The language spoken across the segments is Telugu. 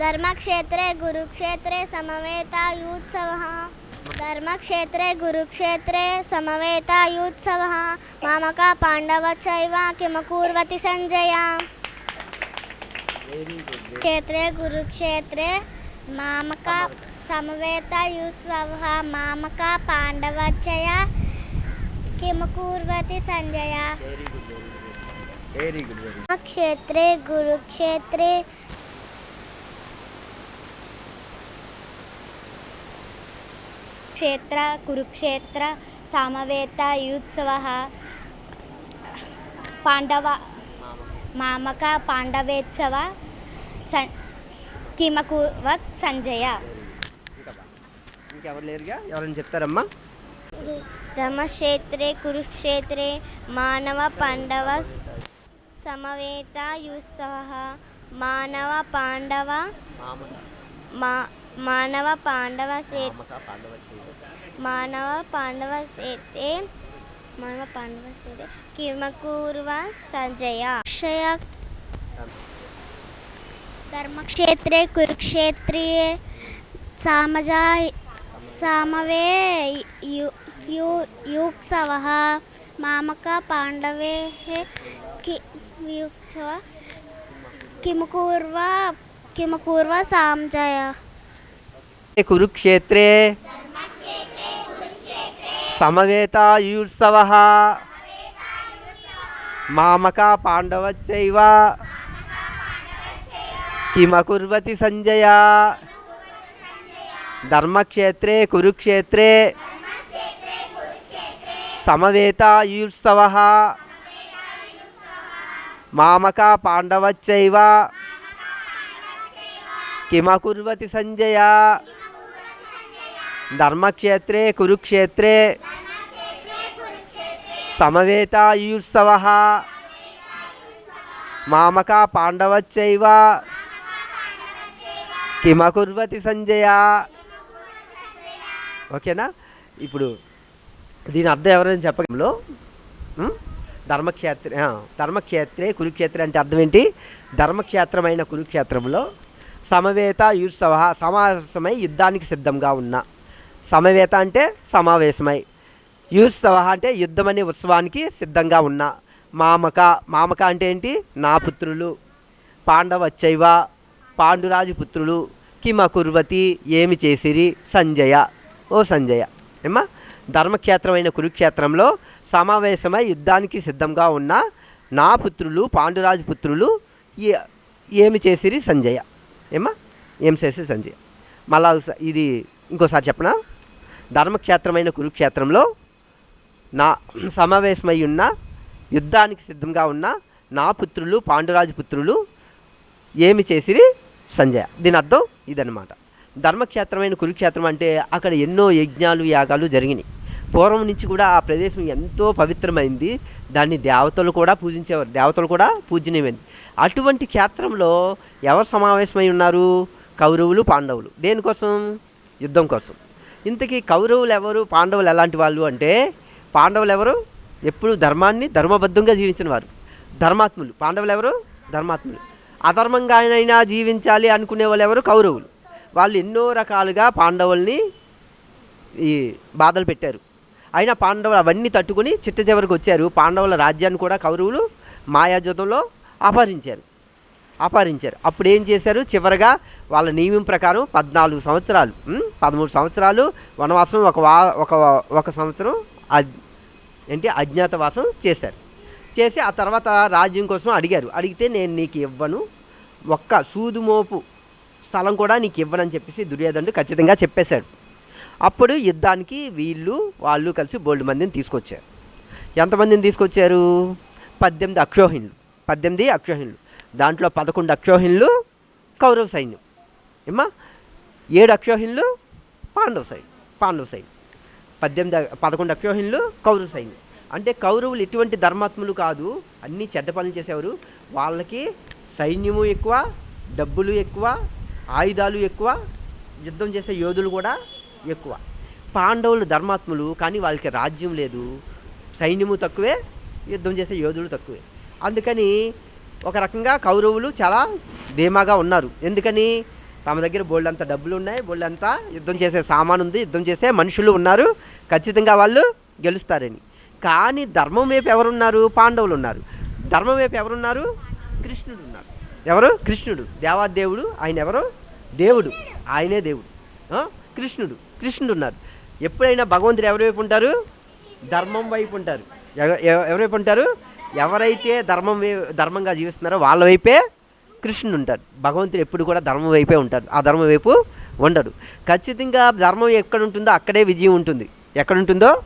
ధర్మక్షేత్రే కురుక్షేత్రే సమవేతాయూత్సవः ధర్మక్షేత్రే కురుక్షేత్రే సమవేతాయూత్సవः మామక పాండవ చైవ కిమకూర్వతి సంజయ క్షేత్రే కురుక్షేత్రే మామక సమవేతాయూత్సవः మామక పాండవచయ కిమకూర్వతి సంజయ వెరీ గుడ్ క్షేత్రే కురుక్షేత్రే క్షేత్ర కురుక్షేత్ర సమవేత యూత్సవ పాండవ మామక పాండవేత్సవ స కిమకువక్ సంజయ. ఇంకా బా ఇంకెవరు లేరుగా? ఎవరైనా చెప్తారమ్మా? ధర్మక్షేత్రే కురుక్షేత్రే మానవ పాండవ సమవేత యూత్సవ మానవ పాండవ మా మానవ పాండవ సేత్ మానవ పాండవ సేతే మానవ పాండవ సేతే కిమకూర్వ సంజయ అక్షయ ధర్మక్షేత్రే కురుక్షేత్రే సామజా సామవే యు- యు- యూక్సవ మామక పాండవే కి కురుక్షేత్రే. సమవేతాయుత్సవ. మామక పాండవచ్చైవ. కిమకుర్వతి సంజయ. ధర్మక్షేత్రే కురుక్షేత్రే. సమవేతాయుత్సవ. మామక పాండవచ్చైవ. కిమకుర్వతి సంజయ. ధర్మక్షేత్రే కురుక్షేత్రే సమవేతాయుత్సవ మామక పాండవచ్చైవ కిమకుర్వతి సంజయ ఓకేనా ఇప్పుడు దీని అర్థం ఎవరైనా చెప్పడంలో ధర్మక్షేత్ర ధర్మక్షేత్రే కురుక్షేత్రే అంటే అర్థం ఏంటి ధర్మక్షేత్రమైన కురుక్షేత్రంలో సమవేత యుత్సవ సమావేశమై యుద్ధానికి సిద్ధంగా ఉన్న సమవేత అంటే సమావేశమై. యూత్సవ అంటే యుద్ధమనే ఉత్సవానికి సిద్ధంగా ఉన్న. మామక మామక అంటే ఏంటి? నా పుత్రులు పాండవచ్చైవ పాండురాజు పుత్రులు కిమ కుర్వతి ఏమి చేసిరి? సంజయ ఓ సంజయ. ఏమ్మా? ధర్మక్షేత్రమైన కురుక్షేత్రంలో సమావేశమై యుద్ధానికి సిద్ధంగా ఉన్న నా పుత్రులు పాండురాజు పుత్రులు ఏమి చేసిరి? సంజయ. ఏమ్మా? ఏం చేసి సంజయ. మళ్ళా ఇది ఇంకోసారి చెప్పనా? ధర్మక్షేత్రమైన కురుక్షేత్రంలో నా సమావేశమై ఉన్న యుద్ధానికి సిద్ధంగా ఉన్న నా పుత్రులు పాండురాజు పుత్రులు ఏమి చేసిరి? సంజయ. దీని అర్థం ఇదన్నమాట. ధర్మక్షేత్రమైన కురుక్షేత్రం అంటే అక్కడ ఎన్నో యజ్ఞాలు యాగాలు జరిగినాయి. పూర్వం నుంచి కూడా ఆ ప్రదేశం ఎంతో పవిత్రమైంది. దాన్ని దేవతలు కూడా పూజించేవారు. దేవతలు కూడా పూజనీయమైంది. అటువంటి క్షేత్రంలో ఎవరు సమావేశమై ఉన్నారు? కౌరవులు పాండవులు. దేనికోసం? యుద్ధం కోసం. ఇంతకీ కౌరవులు ఎవరు పాండవులు ఎలాంటి వాళ్ళు అంటే పాండవులు ఎవరు ఎప్పుడు ధర్మాన్ని ధర్మబద్ధంగా జీవించిన వారు. ధర్మాత్ములు. పాండవులు ఎవరు ధర్మాత్ములు. అధర్మంగానైనా జీవించాలి అనుకునే వాళ్ళు ఎవరు కౌరవులు. వాళ్ళు ఎన్నో రకాలుగా పాండవుల్ని ఈ బాధలు పెట్టారు. అయినా పాండవులు అవన్నీ తట్టుకుని చిట్ట చివరికి వచ్చారు. పాండవుల రాజ్యాన్ని కూడా కౌరవులు మాయాజూతంలో అపహరించారు. అపహరించారు. అప్పుడు ఏం చేశారు? చివరగా వాళ్ళ నియమం ప్రకారం పద్నాలుగు సంవత్సరాలు పదమూడు సంవత్సరాలు వనవాసం ఒక వా ఒక ఒక సంవత్సరం ఏంటి? అజ్ఞాతవాసం చేశారు. చేసి ఆ తర్వాత రాజ్యం కోసం అడిగారు. అడిగితే నేను నీకు ఇవ్వను. ఒక్క సూదుమోపు స్థలం కూడా నీకు ఇవ్వనని చెప్పేసి దుర్యోధనుడు ఖచ్చితంగా చెప్పేశాడు. అప్పుడు యుద్ధానికి వీళ్ళు వాళ్ళు కలిసి బోల్డ్ మందిని తీసుకొచ్చారు. ఎంతమందిని తీసుకొచ్చారు? పద్దెనిమిది అక్షోహిణులు. పద్దెనిమిది అక్షోహిణులు. దాంట్లో పదకొండు అక్షోహిణులు కౌరవ సైన్యం. ఏమా ఏడు అక్షోహిణులు పాండవ సైన్యం పాండవ సైన్యం. పద్దెనిమిది పదకొండు అక్షోహిణులు కౌరవ సైన్యం. అంటే కౌరవులు ఎటువంటి ధర్మాత్ములు కాదు అన్నీ చెడ్డ పనులు చేసేవారు. వాళ్ళకి సైన్యము ఎక్కువ డబ్బులు ఎక్కువ ఆయుధాలు ఎక్కువ యుద్ధం చేసే యోధులు కూడా ఎక్కువ. పాండవులు ధర్మాత్ములు కానీ వాళ్ళకి రాజ్యం లేదు. సైన్యము తక్కువే యుద్ధం చేసే యోధులు తక్కువే. అందుకని ఒక రకంగా కౌరవులు చాలా ధీమాగా ఉన్నారు. ఎందుకని? తమ దగ్గర బోళ్ళంత డబ్బులు ఉన్నాయి బోళ్ళంతా యుద్ధం చేసే సామాను ఉంది యుద్ధం చేసే మనుషులు ఉన్నారు. ఖచ్చితంగా వాళ్ళు గెలుస్తారని. కానీ ధర్మం వైపు ఎవరున్నారు? పాండవులు ఉన్నారు. ధర్మం వైపు ఎవరున్నారు? కృష్ణుడు ఉన్నారు. ఎవరు? కృష్ణుడు. దేవాదేవుడు. ఆయన ఎవరు? దేవుడు. ఆయనే దేవుడు. కృష్ణుడు. కృష్ణుడు ఉన్నారు. ఎప్పుడైనా భగవంతుడు ఎవరి వైపు ఉంటారు? ధర్మం వైపు ఉంటారు. ఎవ- ఎవ- ఎవరి వైపు ఉంటారు? ఎవరైతే ధర్మం ధర్మంగా జీవిస్తున్నారో వాళ్ళ వైపే కృష్ణుడు ఉంటాడు. భగవంతుడు ఎప్పుడు కూడా ధర్మం వైపే ఉంటాడు. ఆ ధర్మం వైపు ఉండడు. ఖచ్చితంగా ధర్మం ఎక్కడ ఉంటుందో అక్కడే విజయం ఉంటుంది. ఎక్కడ ఉంటుందో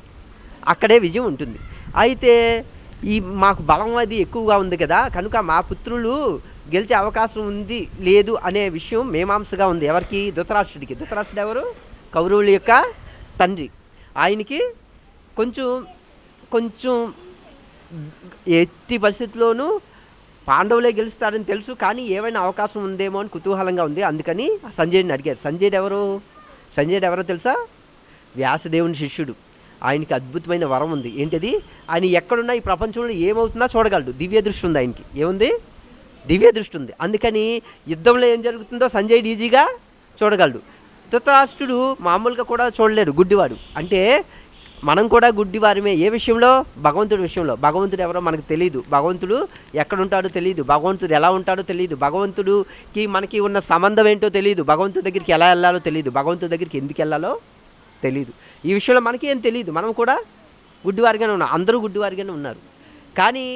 అక్కడే విజయం ఉంటుంది. అయితే ఈ మాకు బలం అది ఎక్కువగా ఉంది కదా కనుక మా పుత్రులు గెలిచే అవకాశం ఉంది లేదు అనే విషయం మేమాంసగా ఉంది. ఎవరికి? ధృతరాష్ట్రుడికి. ధృతరాష్ట్రుడు ఎవరు? కౌరవుల యొక్క తండ్రి. ఆయనకి కొంచెం కొంచెం ఎట్టి పరిస్థితుల్లోనూ పాండవులే గెలుస్తారని తెలుసు కానీ ఏమైనా అవకాశం ఉందేమో అని కుతూహలంగా ఉంది. అందుకని సంజయ్ని అడిగారు. సంజయ్ ఎవరు సంజయ్ ఎవరో తెలుసా? వ్యాసదేవుని శిష్యుడు. ఆయనకి అద్భుతమైన వరం ఉంది. ఏంటిది? ఆయన ఎక్కడున్నా ఈ ప్రపంచంలో ఏమవుతుందో చూడగలడు. దివ్య దృష్టి ఉంది ఆయనకి. ఏముంది? దివ్య దృష్టి ఉంది. అందుకని యుద్ధంలో ఏం జరుగుతుందో సంజయ్ ఈజీగా చూడగలడు. ధృతరాష్ట్రుడు మామూలుగా కూడా చూడలేడు గుడ్డివాడు. అంటే మనం కూడా గుడ్డివారమే ఏ విషయంలో? భగవంతుడి విషయంలో. భగవంతుడు ఎవరో మనకు తెలియదు భగవంతుడు ఎక్కడుంటాడో తెలియదు భగవంతుడు ఎలా ఉంటాడో తెలియదు భగవంతుడికి మనకి ఉన్న సంబంధం ఏంటో తెలియదు భగవంతుడి దగ్గరికి ఎలా వెళ్ళాలో తెలియదు భగవంతుడి దగ్గరికి ఎందుకు వెళ్ళాలో తెలియదు ఈ విషయంలో మనకి ఏం తెలియదు మనం కూడా గుడ్డివారిగానే ఉన్నాం. అందరూ గుడ్డివారిగానే ఉన్నారు. కానీ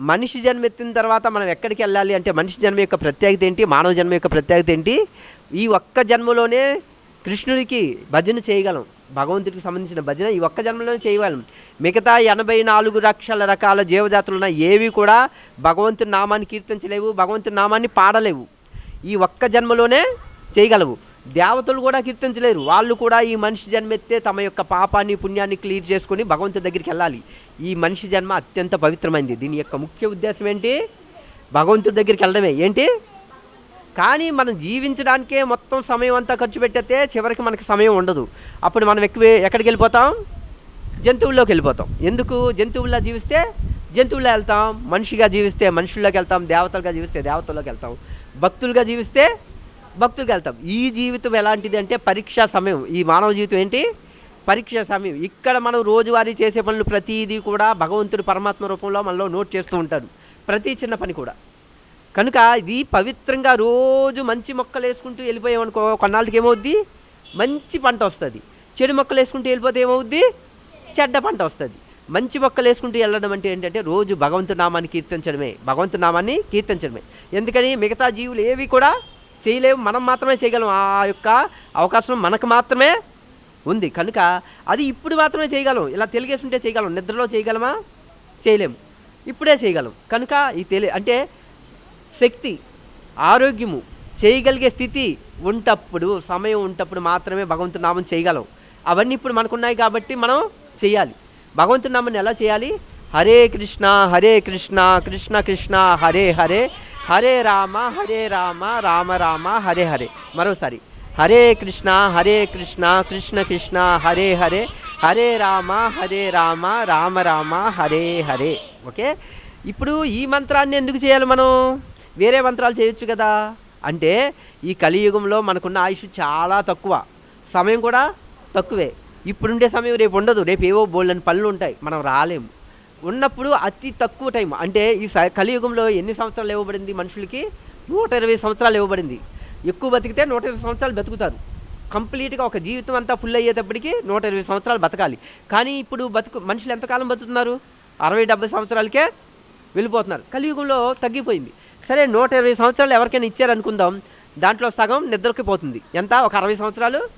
మనిషి జన్మ ఎత్తిన తర్వాత మనం ఎక్కడికి వెళ్ళాలి అంటే మనిషి జన్మ యొక్క ప్రత్యేకత ఏంటి? మానవ జన్మ యొక్క ప్రత్యేకత ఏంటి? ఈ ఒక్క జన్మలోనే కృష్ణుడికి భజన చేయగలం. భగవంతుడికి సంబంధించిన భజన ఈ ఒక్క జన్మలోనే చేయగలం. మిగతా ఎనభై నాలుగు లక్షల రకాల జీవజాతులు ఏవి కూడా భగవంతుని నామాన్ని కీర్తించలేవు భగవంతుని నామాన్ని పాడలేవు. ఈ ఒక్క జన్మలోనే చేయగలవు. దేవతలు కూడా కీర్తించలేరు. వాళ్ళు కూడా ఈ మనిషి జన్మెత్తే తమ యొక్క పాపాన్ని పుణ్యాన్ని క్లియర్ చేసుకొని భగవంతుడి దగ్గరికి వెళ్ళాలి. ఈ మనిషి జన్మ అత్యంత పవిత్రమైంది. దీని యొక్క ముఖ్య ఉద్దేశం ఏంటి? భగవంతుడి దగ్గరికి వెళ్ళడమే. ఏంటి? కానీ మనం జీవించడానికే మొత్తం సమయం అంతా ఖర్చు పెట్టేస్తే చివరికి మనకి సమయం ఉండదు. అప్పుడు మనం ఎక్కువ ఎక్కడికి వెళ్ళిపోతాం? జంతువుల్లోకి వెళ్ళిపోతాం. ఎందుకు? జంతువుల్లో జీవిస్తే జంతువుల్లో వెళ్తాం. మనిషిగా జీవిస్తే మనుషుల్లోకి వెళ్తాం. దేవతలుగా జీవిస్తే దేవతల్లోకి వెళ్తాం. భక్తులుగా జీవిస్తే భక్తులుగా వెళ్తాం. ఈ జీవితం ఎలాంటిది అంటే పరీక్షా సమయం. ఈ మానవ జీవితం ఏంటి? పరీక్ష సమయం. ఇక్కడ మనం రోజువారీ చేసే పనులు ప్రతిదీ కూడా భగవంతుడు పరమాత్మ రూపంలో మనలో నోట్ చేస్తూ ఉంటాడు. ప్రతి చిన్న పని కూడా. కనుక ఇది పవిత్రంగా రోజు మంచి మొక్కలు వేసుకుంటూ వెళ్ళిపోయామనుకో కొన్నాళ్ళకి ఏమవుద్ది? మంచి పంట వస్తుంది. చెడు మొక్కలు వేసుకుంటూ వెళ్ళిపోతే ఏమవుద్ది? చెడ్డ పంట వస్తుంది. మంచి మొక్కలు వేసుకుంటూ వెళ్ళడం అంటే ఏంటంటే రోజు భగవంతు నామాన్ని కీర్తించడమే. భగవంతు నామాన్ని కీర్తించడమే. ఎందుకని మిగతా జీవులు ఏవి కూడా చేయలేవు. మనం మాత్రమే చేయగలం. ఆ యొక్క అవకాశం మనకు మాత్రమే ఉంది. కనుక అది ఇప్పుడు మాత్రమే చేయగలం. ఇలా తెలిగేస్తుంటే చేయగలం. నిద్రలో చేయగలమా? చేయలేము ఇప్పుడే చేయగలం. కనుక ఈ తెలి అంటే శక్తి ఆరోగ్యము చేయగలిగే స్థితి ఉంటప్పుడు సమయం ఉంటప్పుడు మాత్రమే భగవంతుని నామం చేయగలం. అవన్నీ ఇప్పుడు మనకున్నాయి కాబట్టి మనం చేయాలి. భగవంతుని నామాన్ని ఎలా చేయాలి? హరే కృష్ణ హరే కృష్ణ కృష్ణ కృష్ణ హరే హరే హరే రామ హరే రామ రామ రామ హరే హరే. మరోసారి హరే కృష్ణ హరే కృష్ణ కృష్ణ కృష్ణ హరే హరే హరే రామ హరే రామ రామ రామ హరే హరే. ఓకే? ఇప్పుడు ఈ మంత్రాన్ని ఎందుకు చేయాలి మనం? వేరే మంత్రాలు చేయొచ్చు కదా? అంటే ఈ కలియుగంలో మనకున్న ఆయుష్ చాలా తక్కువ. సమయం కూడా తక్కువే. ఇప్పుడుండే సమయం రేపు ఉండదు. రేపు ఏవో బోల్డని పనులు ఉంటాయి. మనం రాలేము. ఉన్నప్పుడు అతి తక్కువ టైం. అంటే ఈ స- కలియుగంలో ఎన్ని సంవత్సరాలు ఇవ్వబడింది మనుషులకి? నూట ఇరవై సంవత్సరాలు ఇవ్వబడింది. ఎక్కువ బతికితే నూట ఇరవై సంవత్సరాలు బతుకుతారు. కంప్లీట్గా ఒక జీవితం అంతా ఫుల్ అయ్యేటప్పటికి నూట ఇరవై సంవత్సరాలు బతకాలి. కానీ ఇప్పుడు బతుకు మనుషులు ఎంతకాలం బతుకుతున్నారు? అరవై డెబ్బై సంవత్సరాలకే వెళ్ళిపోతున్నారు. కలియుగంలో తగ్గిపోయింది. సరే నూట ఇరవై సంవత్సరాలు ఎవరికైనా ఇచ్చారనుకుందాం దాంట్లో సగం నిద్రకి పోతుంది. ఎంత? ఒక అరవై సంవత్సరాలు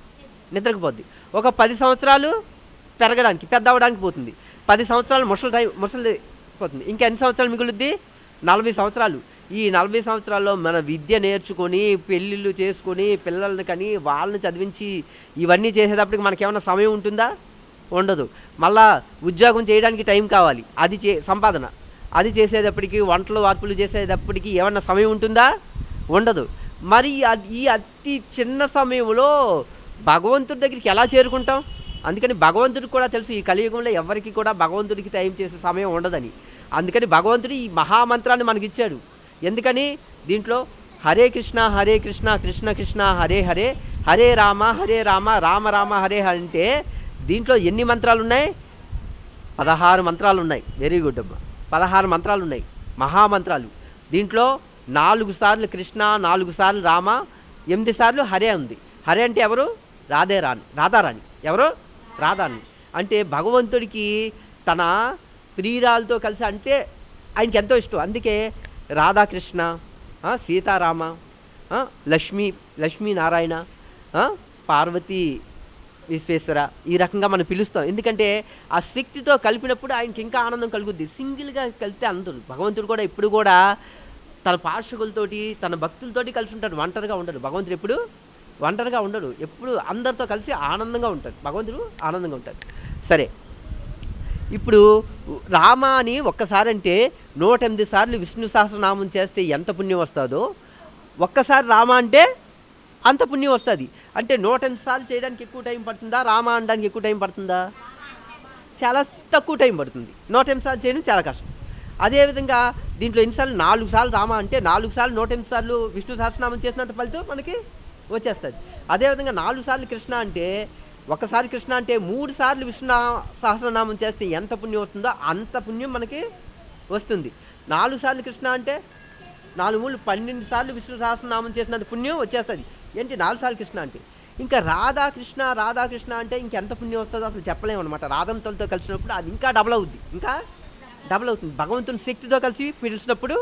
నిద్రకి పోద్ది. ఒక పది సంవత్సరాలు పెరగడానికి పెద్ద అవ్వడానికి పోతుంది. పది సంవత్సరాలు ముసలి టైం ముసలి పోతుంది. ఇంకా ఎన్ని సంవత్సరాలు మిగులుద్ది? నలభై సంవత్సరాలు. ఈ నలభై సంవత్సరాల్లో మన విద్య నేర్చుకొని పెళ్ళిళ్ళు చేసుకొని పిల్లల్ని కానీ వాళ్ళని చదివించి ఇవన్నీ చేసేటప్పటికి మనకేమైనా సమయం ఉంటుందా? ఉండదు. మళ్ళా ఉద్యోగం చేయడానికి టైం కావాలి. అది చే సంపాదన. అది చేసేటప్పటికి వంటలు వార్పులు చేసేటప్పటికి ఏమన్నా సమయం ఉంటుందా? ఉండదు. మరి అది- ఈ అతి చిన్న సమయంలో భగవంతుడి దగ్గరికి ఎలా చేరుకుంటాం? అందుకని భగవంతుడికి కూడా తెలుసు ఈ కలియుగంలో ఎవరికి కూడా భగవంతుడికి టైం చేసే సమయం ఉండదని. అందుకని భగవంతుడు ఈ మహామంత్రాన్ని మనకి ఇచ్చాడు ఎందుకని? దీంట్లో హరే కృష్ణ హరే కృష్ణ కృష్ణ కృష్ణ హరే హరే హరే రామ హరే రామ రామ రామ హరే హరే అంటే దీంట్లో ఎన్ని మంత్రాలు ఉన్నాయి పదహారు మంత్రాలు ఉన్నాయి వెరీ గుడ్ అమ్మా పదహారు మంత్రాలు ఉన్నాయి. మహామంత్రాలు. దీంట్లో నాలుగు సార్లు కృష్ణ నాలుగు సార్లు రామ ఎనిమిది సార్లు హరే ఉంది. హరే అంటే ఎవరు? రాధే రాణి రాధారాణి. ఎవరు? రాధారాణి. అంటే భగవంతుడికి తన ప్రియురాలతో కలిసి అంటే ఆయనకి ఎంతో ఇష్టం. అందుకే రాధాకృష్ణ సీతారామ లక్ష్మీ లక్ష్మీనారాయణ పార్వతీ విశ్వేశ్వర ఈ రకంగా మనం పిలుస్తాం. ఎందుకంటే ఆ శక్తితో కలిపినప్పుడు ఆయనకి ఇంకా ఆనందం కలుగుద్ది. సింగిల్గా కలిపితే అందరు భగవంతుడు కూడా ఇప్పుడు కూడా తన పార్షకులతోటి తన భక్తులతోటి కలిసి ఉంటాడు ఒంటరిగా ఉండడు భగవంతుడు ఎప్పుడు? ఒంటరిగా ఉండడు. ఎప్పుడు అందరితో కలిసి ఆనందంగా ఉంటాడు. భగవంతుడు ఆనందంగా ఉంటాడు. సరే. ఇప్పుడు రామ అని ఒక్కసారి అంటే నూట ఎనిమిది సార్లు విష్ణు సహస్రనామం చేస్తే ఎంత పుణ్యం వస్తుందో ఒక్కసారి రామ అంటే అంత పుణ్యం వస్తుంది. అంటే నూట ఎనిమిది సార్లు చేయడానికి ఎక్కువ టైం పడుతుందా? రామ అనడానికి ఎక్కువ టైం పడుతుందా? చాలా తక్కువ టైం పడుతుంది. నూట ఎనిమిది సార్లు చేయడం చాలా కష్టం. అదేవిధంగా దీంట్లో ఎన్నిసార్లు? నాలుగు సార్లు రామ అంటే నాలుగు సార్లు నూట ఎనిమిది సార్లు విష్ణు సహస్రనామం చేసినంత ఫలితం మనకి వచ్చేస్తుంది. అదేవిధంగా నాలుగు సార్లు కృష్ణ అంటే ఒకసారి కృష్ణ అంటే మూడు సార్లు విష్ణు సహస్రనామం చేస్తే ఎంత పుణ్యం వస్తుందో అంత పుణ్యం మనకి వస్తుంది. నాలుగు సార్లు కృష్ణ అంటే నాలుగు మూడు పన్నెండు సార్లు విష్ణు సహస్రనామం చేసినంత పుణ్యం వచ్చేస్తుంది. ఏంటి నాలుగు సార్లు కృష్ణ అంటే? ఇంకా రాధాకృష్ణ రాధాకృష్ణ అంటే ఇంకెంత పుణ్యం వస్తుందో అసలు చెప్పలేము అనమాట రాధంతలతో కలిసినప్పుడు అది ఇంకా డబల్ అవుద్ది. ఇంకా డబల్ అవుతుంది. భగవంతుని శక్తితో కలిసి పిలిచినప్పుడు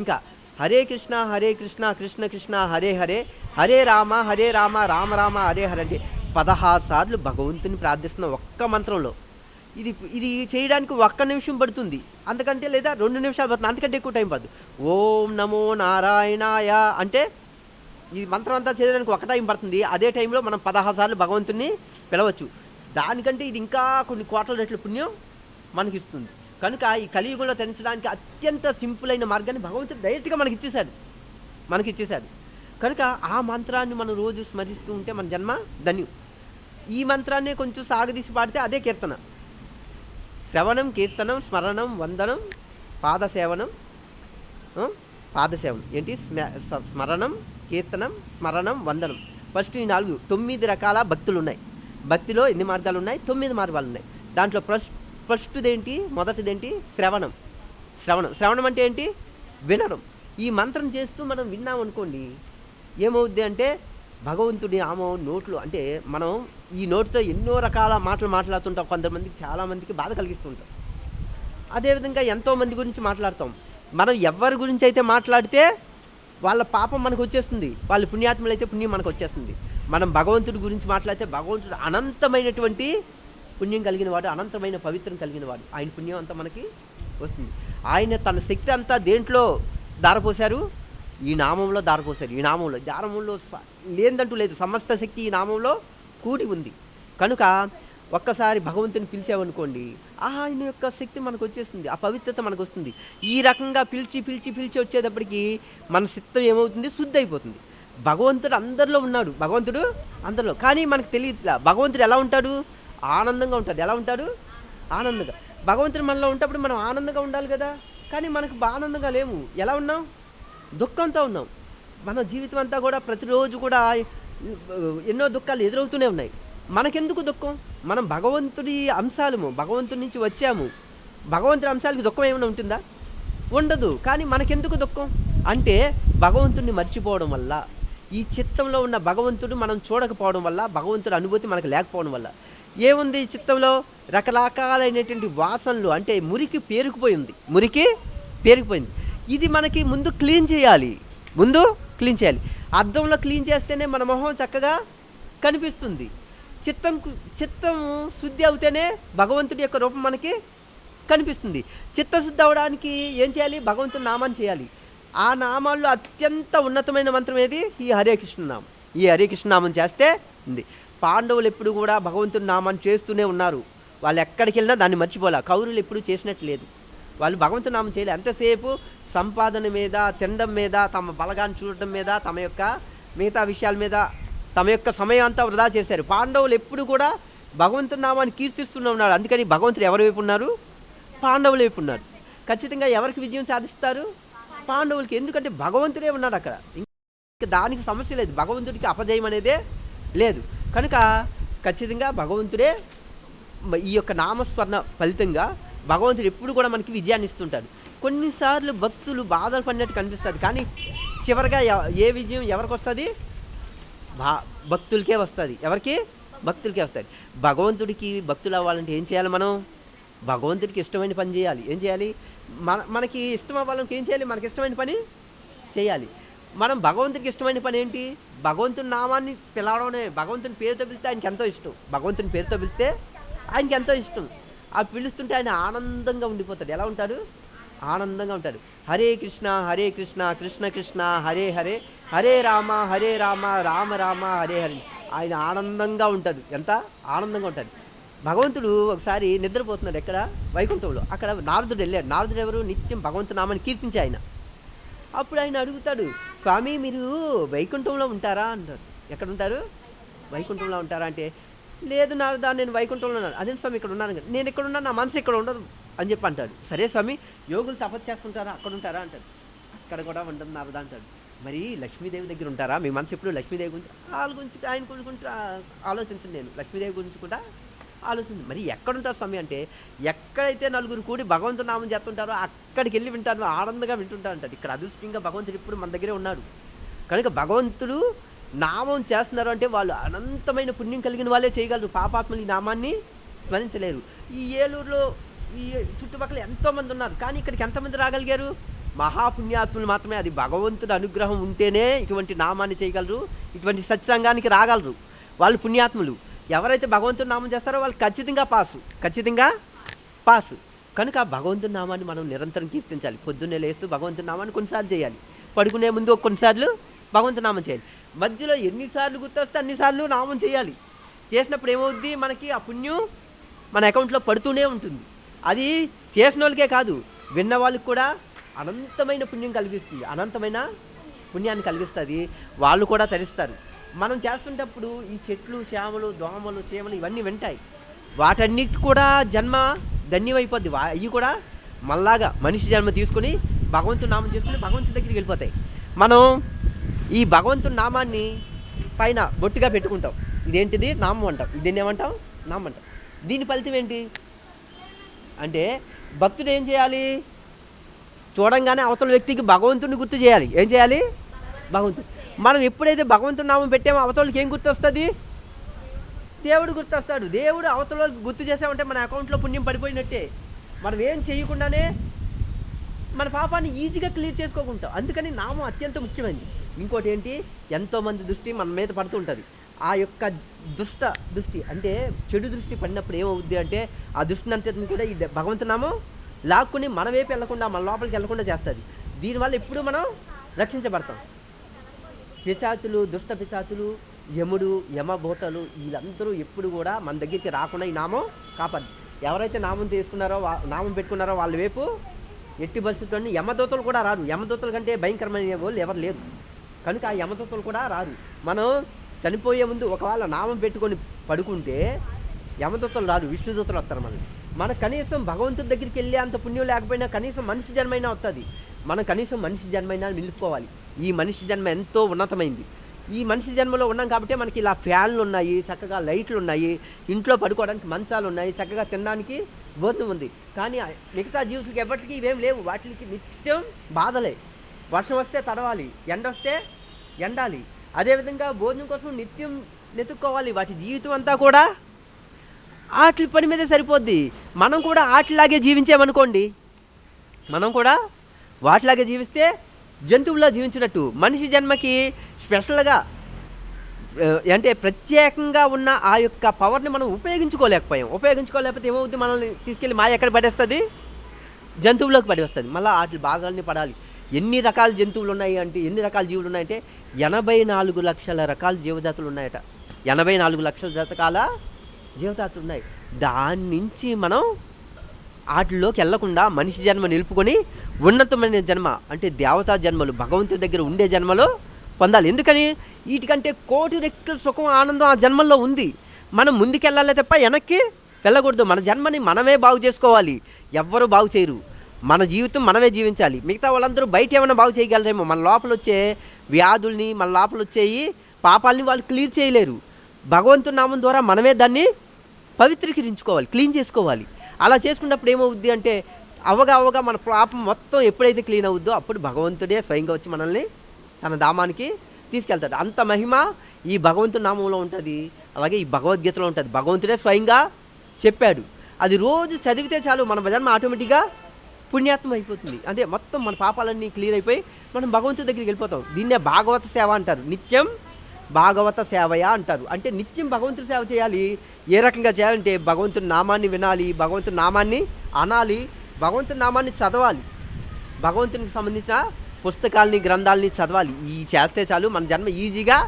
ఇంకా హరే కృష్ణ హరే కృష్ణ కృష్ణ కృష్ణ హరే హరే హరే రామ హరే రామ రామ రామ హరే హరే అంటే పదహారు సార్లు భగవంతుని ప్రార్థిస్తున్న ఒక్క మంత్రంలో. ఇది ఇది చేయడానికి ఒక్క నిమిషం పడుతుంది. అందుకంటే లేదా రెండు నిమిషాలు పడుతుంది. అందుకంటే ఎక్కువ టైం పడుతుంది ఓం నమో నారాయణాయ అంటే ఈ మంత్రం అంతా చేయడానికి ఒక టైం పడుతుంది. అదే టైంలో మనం పదహారు సార్లు భగవంతుని పిలవచ్చు. దానికంటే ఇది ఇంకా కొన్ని కోట్ల రెట్ల పుణ్యం మనకి ఇస్తుంది కనుక ఈ కలియుగంలో తరించడానికి అత్యంత సింపుల్ అయిన మార్గాన్ని భగవంతుడు డైరెక్ట్గా మనకి ఇచ్చేశాడు మనకి ఇచ్చేశాడు కనుక ఆ మంత్రాన్ని మనం రోజు స్మరిస్తూ ఉంటే మన జన్మ ధన్యం. ఈ మంత్రాన్ని కొంచెం సాగదీసి పాడితే అదే కీర్తన. శ్రవణం కీర్తనం స్మరణం వందనం పాదసేవనం పాదసేవనం. ఏంటి? స్మ- స- స్మరణం కీర్తనం స్మరణం వందనం. ఫస్ట్ ఈ నాలుగు తొమ్మిది రకాల భక్తులు ఉన్నాయి భక్తిలో ఎన్ని మార్గాలు ఉన్నాయి తొమ్మిది మార్గాలు ఉన్నాయి దాంట్లో ఫస్ట్ ఫస్ట్దేంటి? మొదటిదేంటి? శ్రవణం. శ్రవణం. శ్రవణం అంటే ఏంటి? వినడం. ఈ మంత్రం చేస్తూ మనం విన్నాం అనుకోండి ఏమవుద్ది అంటే భగవంతుడి ఆమో నోట్లు అంటే మనం ఈ నోటితో ఎన్నో రకాల మాటలు మాట్లాడుతుంటాం. కొంతమందికి చాలామందికి బాధ కలిగిస్తుంటాం అదేవిధంగా ఎంతో మంది గురించి మాట్లాడతాం. మనం ఎవరి గురించి అయితే మాట్లాడితే వాళ్ళ పాపం మనకు వచ్చేస్తుంది. వాళ్ళ పుణ్యాత్మలు అయితే పుణ్యం మనకు వచ్చేస్తుంది. మనం భగవంతుడి గురించి మాట్లాడితే భగవంతుడు అనంతమైనటువంటి పుణ్యం కలిగిన వాడు అనంతమైన పవిత్రం కలిగిన వాడు. ఆయన పుణ్యం అంతా మనకి వస్తుంది. ఆయన తన శక్తి అంతా దేంట్లో దారపోశారు ఈ నామంలో దారపోశారు ఈ నామంలో దారంలో లేదంటూ లేదు. సమస్త శక్తి ఈ నామంలో కూడి ఉంది. కనుక ఒక్కసారి భగవంతుని పిలిచామనుకోండి ఆయన యొక్క శక్తి మనకు వచ్చేస్తుంది ఆ పవిత్రత మనకు వస్తుంది ఈ రకంగా పిలిచి పిలిచి పిలిచి వచ్చేటప్పటికి మన చిత్తం ఏమవుతుంది? శుద్ధి అయిపోతుంది భగవంతుడు అందరిలో ఉన్నాడు. భగవంతుడు అందరిలో. కానీ మనకు తెలియట్లా భగవంతుడు ఎలా ఉంటాడు? ఆనందంగా ఉంటాడు. ఎలా ఉంటాడు? ఆనందంగా. భగవంతుడు మనలో ఉంటప్పుడు మనం ఆనందంగా ఉండాలి కదా? కానీ మనకు బా ఆనందంగా లేము. ఎలా ఉన్నాం? దుఃఖంతో ఉన్నాం. మన జీవితం అంతా కూడా ప్రతిరోజు కూడా ఎన్నో దుఃఖాలు ఎదురవుతూనే ఉన్నాయి. మనకెందుకు దుఃఖం? మనం భగవంతుడి అంశాలము భగవంతుడి నుంచి వచ్చాము. భగవంతుడి అంశాలకి దుఃఖం ఏమైనా ఉంటుందా? ఉండదు. కానీ మనకెందుకు దుఃఖం? అంటే భగవంతుడిని మర్చిపోవడం వల్ల ఈ చిత్తంలో ఉన్న భగవంతుడు మనం చూడకపోవడం వల్ల భగవంతుడి అనుభూతి మనకు లేకపోవడం వల్ల. ఏముంది ఈ చిత్తంలో? రకరకాలైనటువంటి వాసనలు అంటే మురికి పేరుకుపోయింది మురికి పేరుకుపోయింది. ఇది మనకి ముందు క్లీన్ చేయాలి. ముందు క్లీన్ చేయాలి. అద్దంలో క్లీన్ చేస్తేనే మన మొహం చక్కగా కనిపిస్తుంది. చిత్తం చిత్తం శుద్ధి అవుతేనే భగవంతుడి యొక్క రూపం మనకి కనిపిస్తుంది. చిత్తశుద్ధి అవడానికి ఏం చేయాలి? భగవంతుని నామాన్ని చేయాలి. ఆ నామాల్లో అత్యంత ఉన్నతమైన మంత్రం ఏది? ఈ హరే కృష్ణ నామం. ఈ హరే కృష్ణ నామం చేస్తే ఉంది. పాండవులు ఎప్పుడు కూడా భగవంతుని నామాన్ని చేస్తూనే ఉన్నారు. వాళ్ళు ఎక్కడికి వెళ్ళినా దాన్ని మర్చిపోలే. కౌరులు ఎప్పుడు చేసినట్టు లేదు. వాళ్ళు భగవంతుని నామం చేయలేదు ఎంతసేపు సంపాదన మీద తినడం మీద తమ బలగాన్ని చూడటం మీద తమ యొక్క మిగతా విషయాల మీద తమ యొక్క సమయం అంతా వృధా చేశారు. పాండవులు ఎప్పుడు కూడా భగవంతుని నామాన్ని కీర్తిస్తూనే ఉన్నారు. అందుకని భగవంతుడు ఎవరి వైపు ఉన్నారు? పాండవుల వైపు ఉన్నారు. ఖచ్చితంగా ఎవరికి విజయం సాధిస్తారు? పాండవులకి. ఎందుకంటే భగవంతుడే ఉన్నాడు అక్కడ. ఇంకా దానికి సమస్య లేదు. భగవంతుడికి అపజయం అనేదే లేదు. కనుక ఖచ్చితంగా భగవంతుడే ఈ యొక్క నామస్మరణ ఫలితంగా భగవంతుడు ఎప్పుడు కూడా మనకి విజయాన్ని ఇస్తుంటాడు. కొన్నిసార్లు భక్తులు బాధలు పడినట్టు కనిపిస్తుంది కానీ చివరిగా ఏ విజయం ఎవరికి వస్తుంది? భా భక్తులకే వస్తుంది. ఎవరికి? భక్తులకే వస్తుంది. భగవంతుడికి భక్తులు అవ్వాలంటే ఏం చేయాలి మనం? భగవంతుడికి ఇష్టమైన పని చేయాలి. ఏం చేయాలి? మన మనకి ఇష్టం అవ్వాలంటే ఏం చేయాలి? మనకి ఇష్టమైన పని చేయాలి. మనం భగవంతుడికి ఇష్టమైన పని ఏంటి? భగవంతుని నామాన్ని పిలవడమే. భగవంతుని పేరుతో పిలిస్తే ఆయనకి ఎంతో ఇష్టం. భగవంతుని పేరుతో పిలిస్తే ఆయనకి ఎంతో ఇష్టం. ఆ పిలుస్తుంటే ఆయన ఆనందంగా ఉండిపోతాడు. ఎలా ఉంటాడు ఆనందంగా ఉంటాడు హరే కృష్ణ హరే కృష్ణ కృష్ణ కృష్ణ హరే హరే హరే రామ హరే రామ రామ రామ హరే హరి ఆయన ఆనందంగా ఉంటాడు. ఎంత? ఆనందంగా ఉంటాడు. భగవంతుడు ఒకసారి నిద్రపోతున్నాడు ఎక్కడ? వైకుంఠంలో. అక్కడ నారదుడు వెళ్ళాడు. నారదుడు ఎవరు? నిత్యం భగవంతు నామాన్ని కీర్తించే ఆయన. అప్పుడు ఆయన అడుగుతాడు స్వామి మీరు వైకుంఠంలో ఉంటారా? అంటారు. ఎక్కడ ఉంటారు? వైకుంఠంలో ఉంటారా? అంటే లేదు నారదా నేను వైకుంఠంలో ఉన్నాను. అదే స్వామి ఇక్కడ ఉన్నాను? నేను ఇక్కడ ఉన్నాను నా మనసు ఇక్కడ ఉండదు. అని చెప్పి అంటాడు. సరే స్వామి యోగులు తపస్సు చేస్తుంటారా అక్కడ ఉంటారా అంటాడు. అక్కడ కూడా ఉండదు నారదా అంటాడు. మరి లక్ష్మీదేవి దగ్గర ఉంటారా? మీ మనసు ఎప్పుడు లక్ష్మీదేవి గురించి వాళ్ళ గురించి ఆయన గురించి ఆలోచించండి నేను. లక్ష్మీదేవి గురించి కూడా ఆలోచించండి మరి ఎక్కడ ఉంటారు స్వామి అంటే ఎక్కడైతే నలుగురు కూడి భగవంతుడు నామం చేస్తుంటారో అక్కడికి వెళ్ళి వింటాను ఆనందంగా వింటుంటారు అంటాడు. ఇక్కడ అదృష్టంగా భగవంతుడు ఇప్పుడు మన దగ్గరే ఉన్నాడు. కనుక భగవంతుడు నామం చేస్తున్నారు అంటే వాళ్ళు అనంతమైన పుణ్యం కలిగిన వాళ్ళే చేయగలరు. పాపాత్మలు ఈ నామాన్ని స్మరించలేరు. ఈ ఏలూరులో ఈ చుట్టుపక్కల ఎంతోమంది ఉన్నారు. కానీ ఇక్కడికి ఎంతమంది రాగలిగారు? మహాపుణ్యాత్ములు మాత్రమే. అది భగవంతుడి అనుగ్రహం ఉంటేనే ఇటువంటి నామాన్ని చేయగలరు ఇటువంటి సత్సంగానికి రాగలరు. వాళ్ళు పుణ్యాత్ములు. ఎవరైతే భగవంతుడి నామం చేస్తారో వాళ్ళు ఖచ్చితంగా పాసు. ఖచ్చితంగా పాసు. కనుక ఆ భగవంతుడి నామాన్ని మనం నిరంతరం కీర్తించాలి. పొద్దున్నే లేస్తూ భగవంతుడి నామాన్ని కొన్నిసార్లు చేయాలి. పడుకునే ముందు కొన్నిసార్లు భగవంతుడి నామం చేయాలి. మధ్యలో ఎన్నిసార్లు గుర్తొస్తే అన్నిసార్లు నామం చేయాలి. చేసినప్పుడు ఏమవుద్ది? మనకి ఆ పుణ్యం మన అకౌంట్లో పడుతూనే ఉంటుంది. అది చేసిన వాళ్ళకే కాదు విన్న వాళ్ళకి కూడా అనంతమైన పుణ్యం కలిగిస్తుంది అనంతమైన పుణ్యాన్ని కలిగిస్తుంది వాళ్ళు కూడా తరిస్తారు. మనం చేస్తుంటప్పుడు ఈ చెట్లు చేమలు దోమలు చీమలు ఇవన్నీ వింటాయి. వాటన్నిటి కూడా జన్మ ధన్యమైపోద్ది. వా అవి కూడా మళ్ళాగా మనిషి జన్మ తీసుకుని భగవంతుని నామం చేసుకుని భగవంతుడి దగ్గరికి వెళ్ళిపోతాయి. మనం ఈ భగవంతుని నామాన్ని పైన బొట్టుగా పెట్టుకుంటాం. ఇదేంటిది? నామం అంటాం. దీన్ని ఏమంటాం? నామం అంటాం. దీని ఫలితం ఏంటి? అంటే భక్తుడు ఏం చేయాలి? చూడంగానే అవతల వ్యక్తికి భగవంతుడిని గుర్తు చేయాలి. ఏం చేయాలి? భగవంతుడు. మనం ఎప్పుడైతే భగవంతుడి నామం పెట్టామో అవతలకి ఏం గుర్తు వస్తుంది దేవుడు గుర్తొస్తాడు. దేవుడు అవతల గుర్తు చేసామంటే మన అకౌంట్లో పుణ్యం పడిపోయినట్టే. మనం ఏం చేయకుండానే మన పాపాన్ని ఈజీగా క్లియర్ చేసుకోకుంటాం. అందుకని నామం అత్యంత ముఖ్యమైనది. ఇంకోటి ఏంటి? ఎంతోమంది దృష్టి మన మీద పడుతుంటుంది ఆ యొక్క దుష్ట దృష్టి అంటే చెడు దృష్టి పడినప్పుడు ఏమవుద్ది అంటే ఆ దృష్టిని అంతటిని కూడా ఈ భగవంతు నామం లాక్కుని మన వైపు వెళ్ళకుండా మన లోపలికి వెళ్ళకుండా చేస్తుంది. దీనివల్ల ఎప్పుడు మనం రక్షించబడతాం. పిచాచులు దుష్ట పిచాచులు యముడు యమభూతలు వీళ్ళందరూ ఎప్పుడు కూడా మన దగ్గరికి రాకుండా ఈ నామం కాపాడు. ఎవరైతే నామం తీసుకున్నారో నామం పెట్టుకున్నారో వాళ్ళ వైపు ఎట్టి పరిస్థితుల్లో యమదూతలు కూడా రారు. యమదూతల కంటే భయంకరమైన వాళ్ళు ఎవరు లేరు. కనుక ఆ యమదూతలు కూడా రారు. మనం చనిపోయే ముందు ఒకవేళ నామం పెట్టుకొని పడుకుంటే యమదూతలు రాదు విష్ణుదూతలు వస్తారు మనకి మన కనీసం భగవంతుడి దగ్గరికి వెళ్ళే అంత పుణ్యం లేకపోయినా కనీసం మనిషి జన్మైనా వస్తుంది మనం కనీసం మనిషి జన్మైనా నిలుపుకోవాలి. ఈ మనిషి జన్మ ఎంతో ఉన్నతమైంది. ఈ మనిషి జన్మలో ఉన్నాం కాబట్టి మనకి ఇలా ఫ్యాన్లు ఉన్నాయి చక్కగా లైట్లు ఉన్నాయి ఇంట్లో పడుకోవడానికి మంచాలు ఉన్నాయి చక్కగా తినడానికి భోజనం ఉంది. కానీ మిగతా జీవితాలకు ఎప్పటికీ ఇవేం లేవు. వాటికి నిత్యం బాధలే. వర్షం వస్తే తడవాలి ఎండ వస్తే ఎండాలి. అదేవిధంగా భోజనం కోసం నిత్యం వెతుక్కోవాలి. వాటి జీవితం అంతా కూడా ఆటల పని మీదే సరిపోద్ది. మనం కూడా ఆటలాగే జీవించామనుకోండి. మనం కూడా వాటిలాగే జీవిస్తే జంతువులా జీవించినట్టు. మనిషి జన్మకి స్పెషల్గా అంటే ప్రత్యేకంగా ఉన్న ఆ యొక్క పవర్ని మనం ఉపయోగించుకోలేకపోయాం. ఉపయోగించుకోలేకపోతే ఏమవుతుంది మనల్ని తీసుకెళ్ళి మాయ ఎక్కడ పడేస్తుంది? జంతువులోకి పడి వస్తుంది మళ్ళీ వాటి భాగాలని పడాలి. ఎన్ని రకాల జంతువులు ఉన్నాయి అంటే ఎన్ని రకాల జీవులు ఉన్నాయంటే ఎనభై నాలుగు లక్షల రకాల జీవజాతులు ఉన్నాయట ఎనభై నాలుగు లక్షల రకాల జీవజాతులు ఉన్నాయి దాని నుంచి మనం వాటిలోకి వెళ్ళకుండా మనిషి జన్మ నిలుపుకొని ఉన్నతమైన జన్మ అంటే దేవతా జన్మలు భగవంతుడి దగ్గర ఉండే జన్మలో పొందాలి. ఎందుకని? వీటికంటే కోటి రెక్కల సుఖం ఆనందం ఆ జన్మల్లో ఉంది. మనం ముందుకెళ్ళాలి తప్ప వెనక్కి వెళ్ళకూడదు. మన జన్మని మనమే బాగు చేసుకోవాలి. ఎవ్వరు బాగు చేయరు. మన జీవితం మనమే జీవించాలి. మిగతా వాళ్ళందరూ బయట ఏమైనా బాగు చేయగలరేమో. మన లోపల వచ్చే వ్యాధుల్ని మన లోపల వచ్చేయి పాపాలని వాళ్ళు క్లియర్ చేయలేరు. భగవంతుని నామం ద్వారా మనమే దాన్ని పవిత్రీకరించుకోవాలి క్లీన్ చేసుకోవాలి. అలా చేసుకున్నప్పుడు ఏమవుద్ది అంటే అవగా అవగా మన పాపం మొత్తం ఎప్పుడైతే క్లీన్ అవుద్దో అప్పుడు భగవంతుడే స్వయంగా వచ్చి మనల్ని తన ధామానికి తీసుకెళ్తాడు. అంత మహిమ ఈ భగవంతుడి నామంలో ఉంటుంది. అలాగే ఈ భగవద్గీతలో ఉంటుంది. భగవంతుడే స్వయంగా చెప్పాడు. అది రోజు చదివితే చాలు. మన జన్మ ఆటోమేటిక్గా పుణ్యాత్మ అయిపోతుంది. అంటే మొత్తం మన పాపాలన్నీ క్లియర్ అయిపోయి మనం భగవంతుడి దగ్గరికి వెళ్ళిపోతాం. దీన్నే భాగవత సేవ అంటారు. నిత్యం భాగవత సేవయా అంటారు. అంటే నిత్యం భగవంతుడి సేవ చేయాలి. ఏ రకంగా చేయాలంటే భగవంతుడి నామాన్ని వినాలి భగవంతుని నామాన్ని అనాలి భగవంతుని నామాన్ని చదవాలి. భగవంతునికి సంబంధించిన పుస్తకాలని గ్రంథాలని చదవాలి. ఈ చేస్తే చాలు మన జన్మ ఈజీగా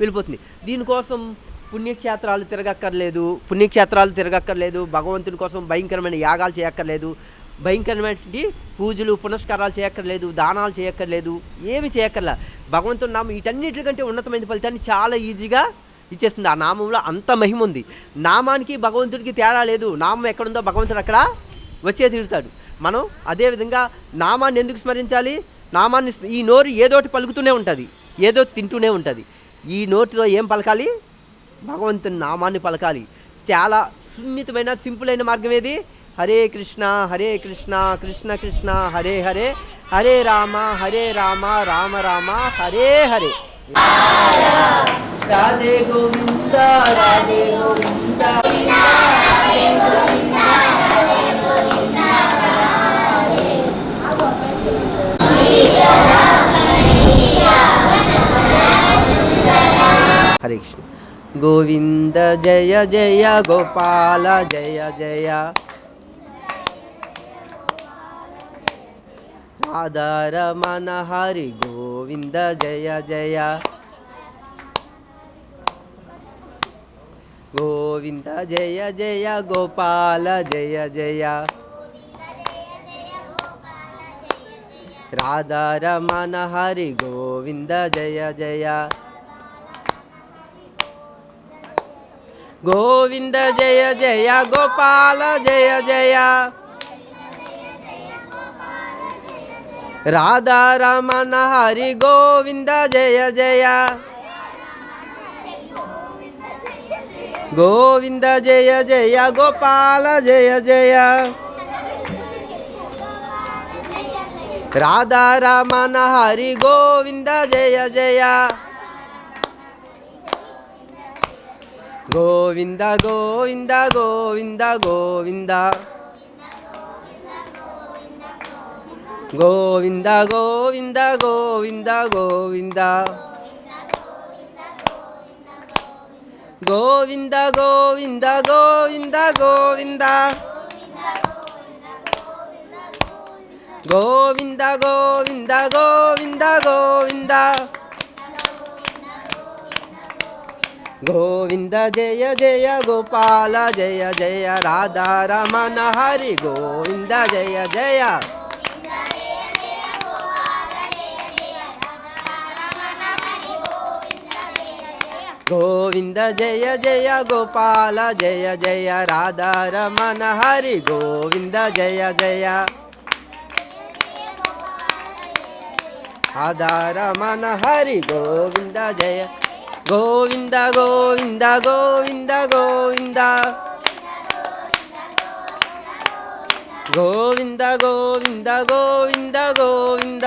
వెళ్ళిపోతుంది. దీనికోసం పుణ్యక్షేత్రాలు తిరగక్కర్లేదు పుణ్యక్షేత్రాలు తిరగక్కర్లేదు భగవంతుని కోసం భయంకరమైన యాగాలు చేయక్కర్లేదు భయంకరమైనటువంటి పూజలు పునస్కారాలు చేయక్కర్లేదు దానాలు చేయక్కర్లేదు ఏమి చేయక్కర్లా. భగవంతుని నామం వీటన్నిటికంటే ఉన్నతమైన ఫలితాన్ని చాలా ఈజీగా ఇచ్చేస్తుంది. ఆ నామంలో అంత మహిమ ఉంది. నామానికి భగవంతుడికి తేడా లేదు. నామం ఎక్కడుందో భగవంతుడు అక్కడ వచ్చే తీరుతాడు. మనం అదేవిధంగా నామాన్ని ఎందుకు స్మరించాలి? నామాన్ని ఈ నోరు ఏదోటి పలుకుతూనే ఉంటుంది. ఏదో తింటూనే ఉంటుంది. ఈ నోటితో ఏం పలకాలి? భగవంతుని నామాన్ని పలకాలి. చాలా సున్నితమైన సింపుల్ అయిన మార్గం ఏది? హరే కృష్ణ హరే కృష్ణ కృష్ణ కృష్ణ హరే హరే హరే రామ హరే రామ రామ రామ హరే హరే. రాధే గోవింద రాధే గోవింద. హరే కృష్ణ. గోవింద జయ జయ గోపాల జయ జయ. ఆధార మన హరి గోవింద జయ జయ. గోవింద జయ జయ గోపాల జయ జయ. రాధారమణ హరి గోవింద జయ జయ. గోవింద జయ జయ గోపాల జయ జయ. రాధా రమణ హరి గోవింద జయ జయ. గోవింద జయ జయ గోపాల జయ జయ. రాధా రమణ హరి గోవింద జయ జయ. గోవింద గోవింద గోవింద గోవింద. గోవింద గోవింద గోవింద గోవింద. గోవింద గోవింద గోవింద గోవింద. గోవింద గోవింద గోవింద గోవింద. గోవింద జయ జయ గోపాల జయ జయ రాధారమణ హరి గోవింద జయ జయ. గోవింద జయ జయ గోపాల జయ జయ రాధారమణ హరి గోవింద జయ జయ రాధారమణ హరి గోవింద జయ గోవింద గోవింద గోవింద గోవింద గోవింద గోవింద గోవింద గోవింద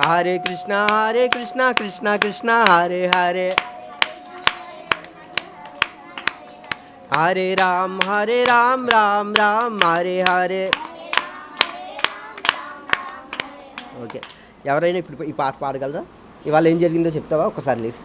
హరే కృష్ణ హరే కృష్ణ కృష్ణ కృష్ణ హరే హరే హరే రామ్ హరే రామ్ రామ్ రామ్ హరే హరే ఓకే ఎవరైనా ఇప్పుడు ఈ పాట పాడగలరా? ఇవాళ ఏం జరిగిందో చెప్తావా? ఒకసారి లేసి